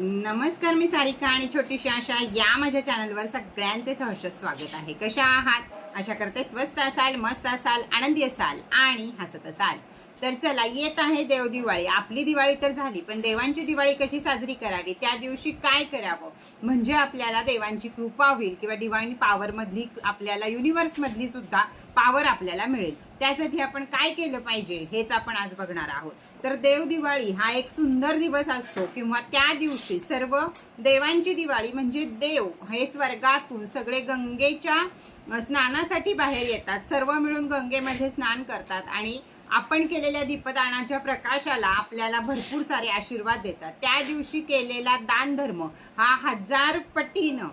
नमस्कार मी सारिका आणि छोटीशी आशा या माझ्या चॅनलवर सगळ्यांचे सहर्ष स्वागत आहे. कशा आहात? आशा करते स्वस्त असाल मस्त असाल आनंदी असाल आणि हसत असाल. तर चला येत आहे देव दिवाळी. आपली दिवाळी तर झाली पण देवांची दिवाळी कशी साजरी करावी? त्या दिवशी काय करावं? म्हणजे आपल्याला देवांची कृपा होईल किंवा दिवाळी पावरमधली आपल्याला युनिव्हर्समधली सुद्धा पॉवर आपल्याला मिळेल. त्यासाठी आपण काय केलं पाहिजे हेच आपण आज बघणार आहोत. तर देव दिवाळी हा एक सुंदर दिवस असतो किंवा त्या दिवशी सर्व देवांची दिवाळी म्हणजे देव हे स्वर्गातून सगळे गंगेच्या स्नानासाठी बाहेर येतात. सर्व मिळून गंगेमध्ये स्नान करतात आणि आपण केलेल्या दीपदानाच्या प्रकाशाला आपल्याला भरपूर सारे आशीर्वाद देतात. त्या दिवशी केलेला दानधर्म हा हजार पटीनं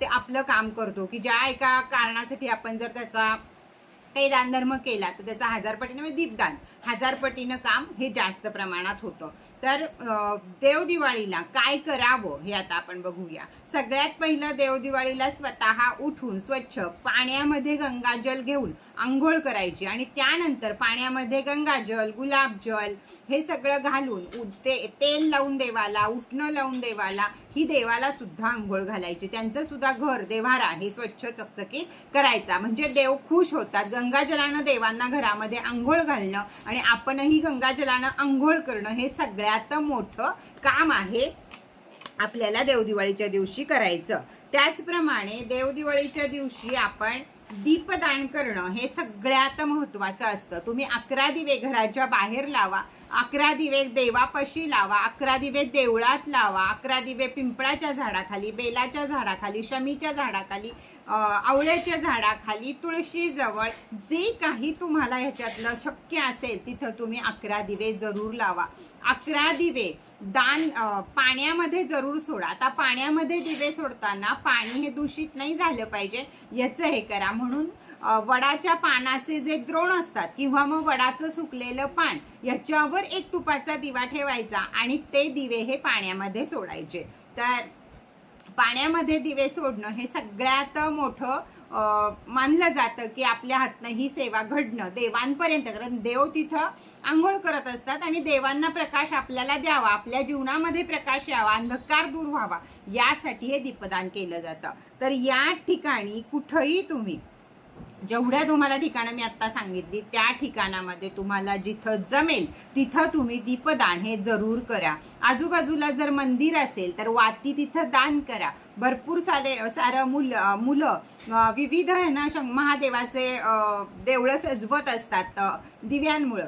ते आपलं काम करतो की ज्या एका कारणासाठी आपण जर त्याचा काही दानधर्म केला तर त्याचा हजार पटीनं म्हणजे दीपदान. हजार पटीनं काम हे जास्त प्रमाणात होतं. तर देवदिवाळीला देव दिवाळीला काय करावं हे आता आपण बघूया. सगळ्यात पहिलं देवदिवाळीला स्वतः उठून स्वच्छ पाण्यामध्ये गंगाजल घेऊन आंघोळ करायची आणि त्यानंतर पाण्यामध्ये गंगाजल गुलाबजल हे सगळं घालून उ- ते तेल लावून देवाला उठणं लावून देवाला ही देवाला सुद्धा आंघोळ घालायची. त्यांचं सुद्धा घर देवारा हे स्वच्छ चकचकीत करायचा. म्हणजे देव खुश होतात. गंगाजलानं देवांना घरामध्ये आंघोळ घालणं आणि आपणही गंगाजलानं आंघोळ करणं हे सगळ्या सगळ्यात मोठं काम आहे आपल्याला देवदिवाळीच्या दिवशी करायचं. त्याचप्रमाणे देवदिवाळीच्या दिवशी आपण दीपदान करणं हे सगळ्यात महत्वाचं असतं. तुम्ही अकरा दिवे घराच्या बाहेर लावा अकरा दिवे देवापाशी लावा अकरा दिवे देवळात लावा अकरा दिवे पिंपळाच्या झाडाखाली बेलाच्या झाडाखाली शमीच्या झाडाखाली आवळ्याच्या झाडाखाली तुळशीजवळ जे काही तुम्हाला ह्याच्यातलं शक्य असेल तिथं तुम्ही अकरा दिवे जरूर लावा. अकरा दिवे दान पाण्यामध्ये जरूर सोडा. आता पाण्यामध्ये दिवे सोडताना पाणी हे दूषित नाही झालं पाहिजे याचं हे करा. म्हणून वडाच्या पानाचे जे द्रोण असतात किंवा मग वडाचं सुकलेलं पान याच्यावर एक तुपाचा दिवा ठेवायचा आणि ते दिवे हे पाण्यामध्ये सोडायचे. तर पाण्यामध्ये दिवे सोडणं हे सगळ्यात मोठं मानलं जातं की आपल्या हातनं ही सेवा घडणं. देवांपर्यंत कारण देव तिथं आंघोळ करत असतात आणि देवांना प्रकाश आपल्याला द्यावा आपल्या जीवनामध्ये प्रकाश यावा अंधकार दूर व्हावा यासाठी हे दीपदान केलं जातं. तर या ठिकाणी कुठंही तुम्ही जेवढ्या तुम्हाला ठिकाणं मी आत्ता सांगितली त्या ठिकाणामध्ये तुम्हाला जिथं जमेल तिथं तुम्ही दीपदान हे जरूर करा. आजूबाजूला जर मंदिर असेल तर वाती तिथं दान करा. भरपूर सारे सारं मुलं मुलं विविध आहे ना शं- महादेवाचे देवळं सजवत असतात दिव्यांमुळं.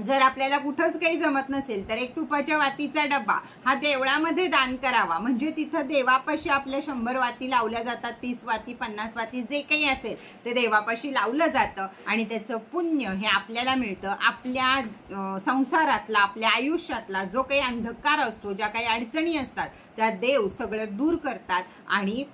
जर आपल्याला कुठंच काही जमत नसेल तर एक तुपाच्या वातीचा डब्बा हा देवळामध्ये दान करावा. म्हणजे तिथं देवापाशी आपल्या शंभर वाती लावल्या जातात तीस वाती पन्नास वाती जे काही असेल ते देवापाशी लावलं जातं आणि त्याचं पुण्य हे आपल्याला मिळतं. आपल्या संसारातला आपल्या आयुष्यातला जो काही अंधकार असतो ज्या काही अडचणी असतात त्या देव सगळं दूर करतात आणि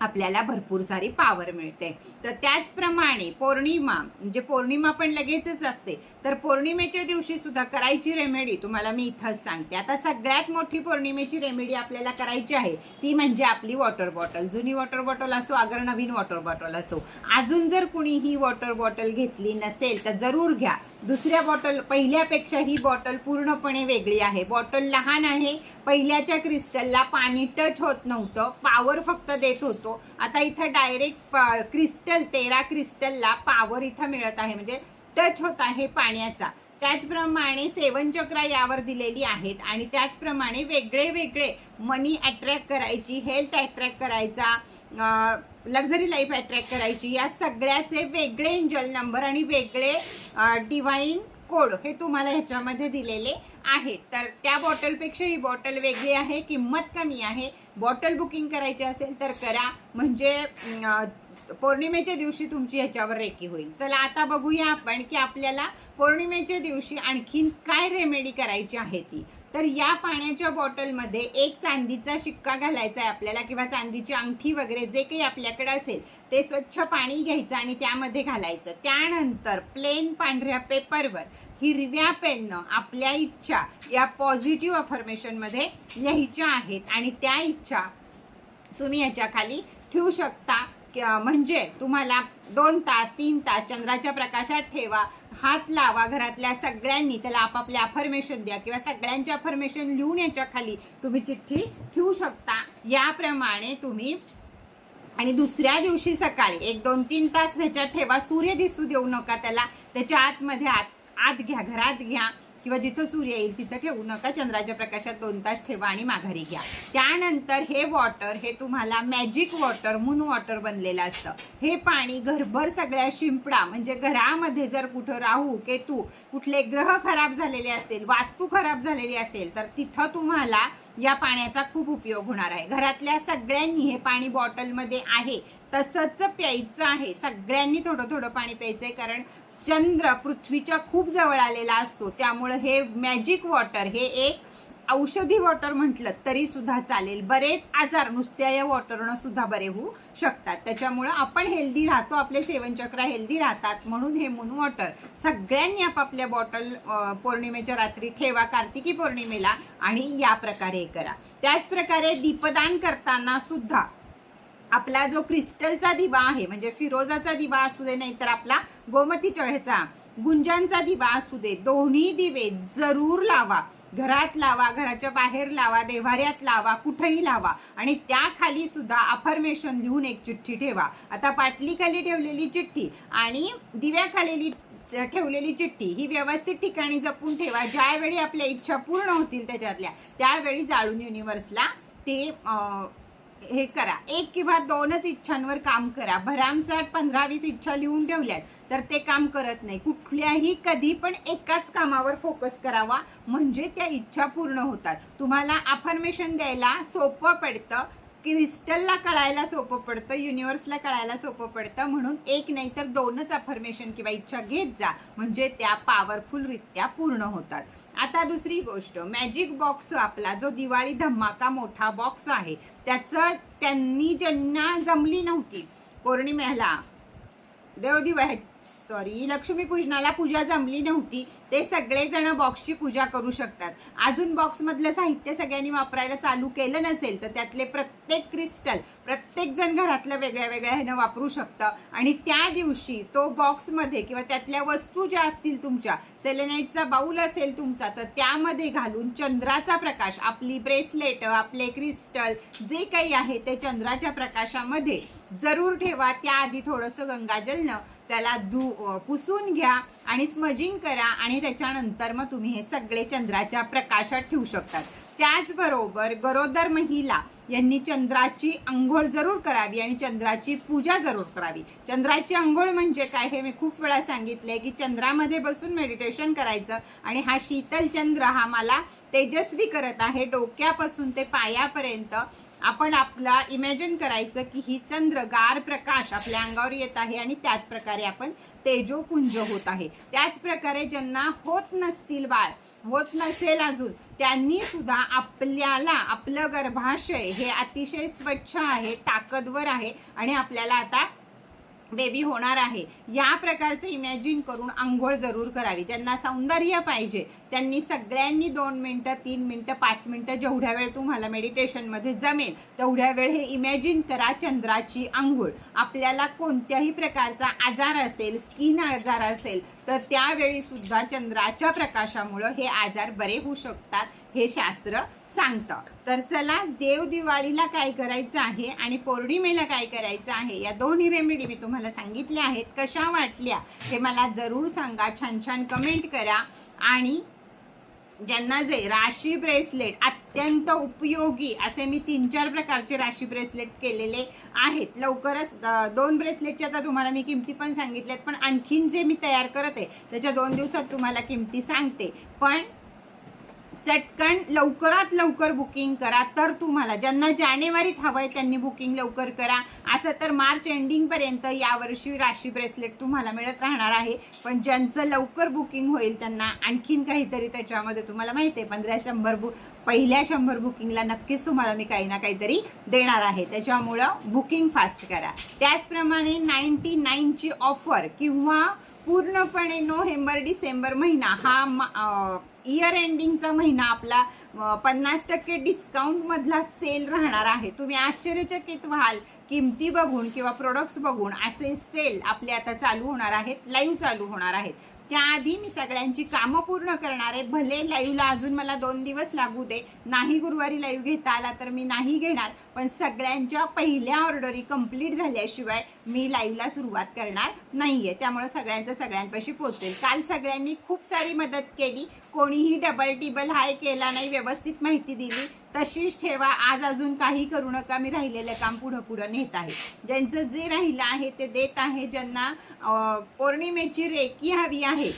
आपल्याला भरपूर सारी पावर मिळते. तर त्याचप्रमाणे पौर्णिमा म्हणजे पौर्णिमा पण लगेचच असते. तर पौर्णिमेच्या दिवशी सुद्धा करायची रेमेडी तुम्हाला मी इथंच सांगते. आता सगळ्यात मोठी पौर्णिमेची रेमेडी आपल्याला करायची आहे ती म्हणजे आपली वॉटर बॉटल जुनी वॉटर बॉटल असो अगर नवीन वॉटर बॉटल असो. अजून जर कुणी ही वॉटर बॉटल घेतली नसेल तर जरूर घ्या. दुसऱ्या बॉटल पहिल्यापेक्षा ही बॉटल पूर्णपणे वेगळी आहे. बॉटल लहान आहे पहिल्याच्या क्रिस्टलला पाणी टच होत नव्हतं पॉवर फक्त देत होतो. आता इथं डायरेक्ट क्रिस्टल तेरा क्रिस्टलला पॉवर इथं मिळत आहे. म्हणजे टच होत आहे पाण्याचा. त्याचप्रमाणे सेवन चक्र यावर दिलेली आहेत. आणि त्याचप्रमाणे वेगळे वेगळे मनी अट्रॅक्ट करायची हेल्थ अट्रॅक्ट करायचा लक्झरी लाईफ अट्रॅक्ट करायची. या सगळ्याचे वेगळे एंजल नंबर आणि वेगळे डिवाईन कोड हे तुम्हाला ह्याच्यामध्ये दिलेले आहेत. तर त्या बॉटलपेक्षा ही बॉटल वेगळी आहे किंमत कमी आहे. बॉटल बुकिंग करायची असेल तर करा. म्हणजे पौर्णिमेच्या दिवशी तुमची ह्याच्यावर रेकी होईल. चला आता बघूया आपण की आपल्याला पौर्णिमेच्या दिवशी आणखीन काय रेमेडी करायची आहे ती. तर या पाण्याच्या बॉटलमध्ये एक चांदीचा शिक्का घालायचा आहे आपल्याला किंवा चांदीची अंगठी वगैरे जे काही आपल्याकडे असेल ते स्वच्छ पाणी घ्यायचं आणि त्यामध्ये घालायचं. त्यानंतर प्लेन पांढऱ्या पेपरवर हिरव्या पेननं आपल्या इच्छा या पॉझिटिव्ह अफर्मेशनमध्ये लिहायच्या आहेत आणि त्या इच्छा तुम्ही याच्याखाली ठेवू शकता. म्हणजे तुम्हाला दोन तास तीन तास चंद्राच्या प्रकाशात ठेवा. हात लावा घरातल्या सगळ्यांनी त्याला आपापले अफर्मेशन द्या किंवा सगळ्यांचे अफर्मेशन लिहून याच्या खाली तुम्ही चिठ्ठी ठेवू शकता. याप्रमाणे तुम्ही आणि दुसऱ्या दिवशी सकाळी एक दोन तीन तास ह्याच्यात ठेवा. सूर्य दिसू देऊ नका त्याला. त्याच्या आतमध्ये आत आत घ्या घरात घ्या. किंवा जिथं सूर्य येईल तिथं ठेवू नका चंद्राच्या प्रकाशात दोन तास ठेवा आणि माघारी घ्या. त्यानंतर हे वॉटर हे तुम्हाला मॅजिक वॉटर मून वॉटर बनलेलं असतं. हे पाणी घरभर सगळ्या शिंपडा म्हणजे घरामध्ये जर कुठं राहू केतू कुठले ग्रह खराब झालेले असतील वास्तू खराब झालेली असेल तर तिथं तुम्हाला या पाण्याचा खूप उपयोग होणार आहे. घरातल्या सगळ्यांनी हे पाणी बॉटलमध्ये आहे. तसंच प्यायचं आहे. सगळ्यांनी थोडं थोडं पाणी प्यायचं आहे कारण चंद्र पृथ्वीच्या खूप जवळ आलेला असतो. त्यामुळं हे मॅजिक वॉटर हे एक औषधी वॉटर म्हटलं तरी सुद्धा चालेल. बरेच आजार नुसत्या या वॉटरनं सुद्धा बरे होऊ शकतात. त्याच्यामुळं आपण हेल्दी राहतो आपले सेवनचक्र हेल्दी राहतात. म्हणून हे मून वॉटर सगळ्यांनी आपापल्या बॉटल पौर्णिमेच्या रात्री ठेवा कार्तिकी पौर्णिमेला आणि या प्रकारे करा. त्याच प्रकारे दीपदान करताना सुद्धा आपला जो क्रिस्टलचा दिवा आहे म्हणजे फिरोजाचा दिवा असू दे नाही तर आपला गोमतीच्या ह्याचा गुंजांचा दिवा असू दे दोन्ही दिवे जरूर लावा. घरात लावा घराच्या बाहेर लावा देव्हाऱ्यात लावा कुठेही लावा. आणि त्याखाली सुद्धा अफर्मेशन लिहून एक चिठ्ठी ठेवा. आता पाटलीखाली ठेवलेली चिठ्ठी आणि दिव्याखालेली ठेवलेली चिठ्ठी ही व्यवस्थित ठिकाणी जपून ठेवा. ज्यावेळी आपल्या इच्छा पूर्ण होतील त्याच्यातल्या त्यावेळी जाळून युनिव्हर्सला ते हे करा. एक किंवा दोनच इच्छांवर काम करा. भरामसाठ पंधरा वीस इच्छा लिहून ठेवल्यात तर ते काम करत नाही. कुठल्याही कधी पण एकाच कामावर फोकस करावा. म्हणजे त्या इच्छा पूर्ण होतात. तुम्हाला अफर्मेशन द्यायला सोपं पडतं. क्रिस्टलला कळायला सोपं पडतं युनिव्हर्सला कळायला सोपं पडतं म्हणून एक नाही तर दोनच अफर्मेशन किंवा इच्छा घेत जा. म्हणजे त्या पॉवरफुलरित्या पूर्ण होतात. आता दुसरी गोष्ट मॅजिक बॉक्स आपला जो दिवाळी धमाका मोठा बॉक्स आहे त्याचं त्यांनी ज्यांना जमली नव्हती पौर्णिमेला देवदिवा सॉरी लक्ष्मीपूजनाला पूजा जमली नव्हती ते सगळेजण बॉक्सची पूजा करू शकतात. अजून बॉक्स मधलं साहित्य सगळ्यांनी वापरायला चालू केलं नसेल तर त्यातले प्रत्येक क्रिस्टल प्रत्येक जण घरातलं वेगळ्या वेगळ्या ह्यानं वापरू शकतं. आणि त्या दिवशी तो बॉक्समध्ये किंवा त्यातल्या वस्तू ज्या असतील तुमच्या सेलेनाईटचा बाऊल असेल तुमचा तर त्यामध्ये घालून चंद्राचा प्रकाश आपली ब्रेसलेट आपले क्रिस्टल जे काही आहे ते चंद्राच्या प्रकाशामध्ये जरूर ठेवा. त्याआधी थोडंसं गंगाजलनं त्याला धु पुसून घ्या आणि स्मजिंग करा आणि त्याच्यानंतर मग तुम्ही हे सगळे चंद्राच्या प्रकाशात ठेवू शकतात. त्याचबरोबर गरोदर महिला यांनी चंद्राची आंघोळ जरूर करावी आणि चंद्राची पूजा जरूर करावी. चंद्राची आंघोळ म्हणजे काय हे मी खूप वेळा सांगितले की चंद्रामध्ये बसून मेडिटेशन करायचं आणि हा शीतल चंद्र हा मला तेजस्वी करत आहे. डोक्यापासून ते पायापर्यंत आपण आपला इमॅजिन करायचं की ही चंद्र गार प्रकाश आपल्या अंगावर येत आहे आणि त्याच प्रकारे आपण तेजोपुंज होत आहे. त्याच प्रकारे ज्यांना होत नसतील बाळ होत नसेल अजून त्यांनी सुद्धा आपल्याला आपलं गर्भाशय हे अतिशय स्वच्छ आहे ताकदवर आहे आणि आपल्याला आता बेबी होणार आहे. या प्रकारचं इमॅजिन करून आंघोळ जरूर करावी. ज्यांना सौंदर्य पाहिजे त्यांनी सगळ्यांनी दोन मिनटं तीन मिनटं पाच मिनटं जेवढ्या वेळ तुम्हाला मेडिटेशनमध्ये जमेल तेवढ्या वेळ हे इमॅजिन करा चंद्राची आंघोळ. आपल्याला कोणत्याही प्रकारचा आजार असेल स्किन आजार असेल तर त्यावेळी सुद्धा चंद्राच्या प्रकाशामुळं हे आजार बरे होऊ शकतात हे शास्त्र सांगतं. तर चला देव दिवाळीला काय करायचं आहे आणि पौर्णिमेला काय करायचं आहे या दोन्ही रेमेडी मी तुम्हाला सांगितल्या आहेत. कशा वाटल्या हे मला जरूर सांगा. छान छान कमेंट करा. आणि ज्यांना जे राशी ब्रेसलेट अत्यंत उपयोगी असे मी तीन चार प्रकारचे राशी ब्रेसलेट केलेले आहेत. लवकरच दोन ब्रेसलेटच्या आता तुम्हाला मी किमती पण सांगितल्यात पण आणखीन जे मी तयार करत आहे त्याच्या दोन दिवसात तुम्हाला किमती सांगते. पण चटकन लवकरात लवकर बुकिंग करा. तर तुम्हाला ज्यांना जानेवारीत हवंय त्यांनी बुकिंग लवकर करा. असं तर मार्च एंडिंग पर्यंत यावर्षी राशी ब्रेसलेट तुम्हाला मिळत राहणार आहे. पण ज्यांचं लवकर बुकिंग होईल त्यांना आणखीन काहीतरी त्याच्यामध्ये तुम्हाला माहिती आहे. पंधरा शंभर बुक पहिल्या शंभर बुकिंगला नक्कीच तुम्हाला मी काही ना काहीतरी देणार आहे. त्याच्यामुळं बुकिंग फास्ट करा. त्याचप्रमाणे नाईन्टी नाईनची ऑफर किंवा पूर्णपणे नोव्हेंबर डिसेंबर महिना हा इयर एंडिंगचा महिना आपला पन्नास टक्के डिस्काउंट मधला सेल राहणार आहे. तुम्ही आश्चर्यचकित व्हाल. किमती बघून किंवा प्रोडक्ट्स बघून असे सेल आपले आता चालू होणार आहेत लाईव्ह चालू होणार आहेत. त्याआधी मी सगळ्यांची कामं पूर्ण करणार आहे. भले लाईव्हला अजून मला दोन दिवस लागू दे. नाही गुरुवारी लाईव्ह घेता आला तर मी नाही घेणार. पण सगळ्यांच्या पहिल्या ऑर्डरी कंप्लीट झाल्याशिवाय मी लाईव्हला सुरुवात करणार नाही आहे त्यामुळे सगळ्यांचं सगळ्यांपाशी पोचेल. काल सगळ्यांनी खूप सारी मदत केली. कोणीही डबल टिबल हाय केला नाही व्यवस्थित माहिती दिली. तशीच ठेवा. आज अजून काही करू नका. मी राहिलेलं काम पुढं पुढं नेत आहे. ज्यांचं जे राहिलं आहे ते देत आहे. ज्यांना पौर्णिमेची रेकी हवी आहे.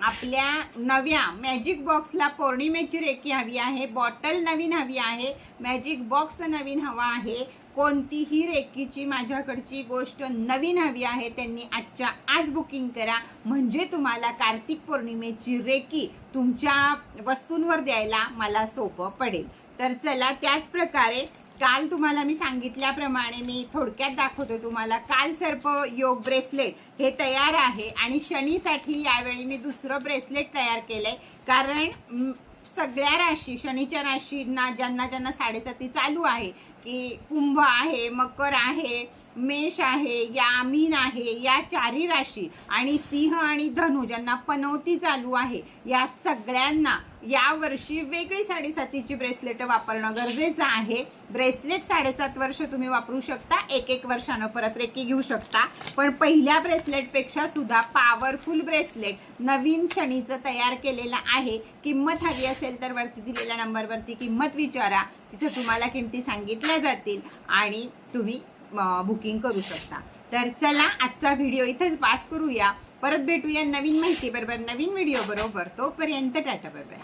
आपल्या नव्या मॅजिक बॉक्सला पौर्णिमेची रेकी हवी आहे. बॉटल नवीन हवी आहे. मॅजिक बॉक्स नवीन हवा आहे. कोणतीही रेकीची माझ्याकडची गोष्ट नवीन हवी आहे त्यांनी आजच्या आज बुकिंग करा. म्हणजे तुम्हाला कार्तिक पौर्णिमेची रेकी तुमच्या वस्तूंवर द्यायला मला सोपं पडेल. तर चला त्याच प्रकारे काल तुम्हाला मी सांगितल्याप्रमाणे मी थोडक्यात दाखवतो तुम्हाला काल सर्प योग ब्रेसलेट हे तयार आहे. आणि शनीसाठी यावेळी मी दुसरं ब्रेसलेट तयार केलं आहे कारण सगळ्या राशी शनीच्या राशींना ज्यांना ज्यांना साडेसाती चालू आहे की कुंभ आहे मकर आहे मेष आहे या मीन आहे या चारी राशी आणि सिंह आणि धनु ज्यांना पनवती चालू आहे या सगळ्यांना या वर्षी वेगळी साडेसातीची ब्रेसलेट वापरणं गरजेचं आहे. ब्रेसलेट साडेसात वर्ष तुम्ही वापरू शकता एक एक वर्षानं परत रेकी घेऊ शकता. पण पहिल्या ब्रेसलेटपेक्षा सुद्धा पॉवरफुल ब्रेसलेट नवीन शनीचं तयार केलेलं आहे. किंमत हवी असेल तर वरती दिलेल्या नंबरवरती किंमत विचारा. तिथं तुम्हाला किमती सांगितल्या जातील आणि तुम्ही बुकिंग करू शकता. तर चला आजचा व्हिडिओ इथंच पास करूया. परत भेटूया नवीन माहिती बरोबर नवीन व्हिडिओ बरोबर. तोपर्यंत टाटा बाय बाय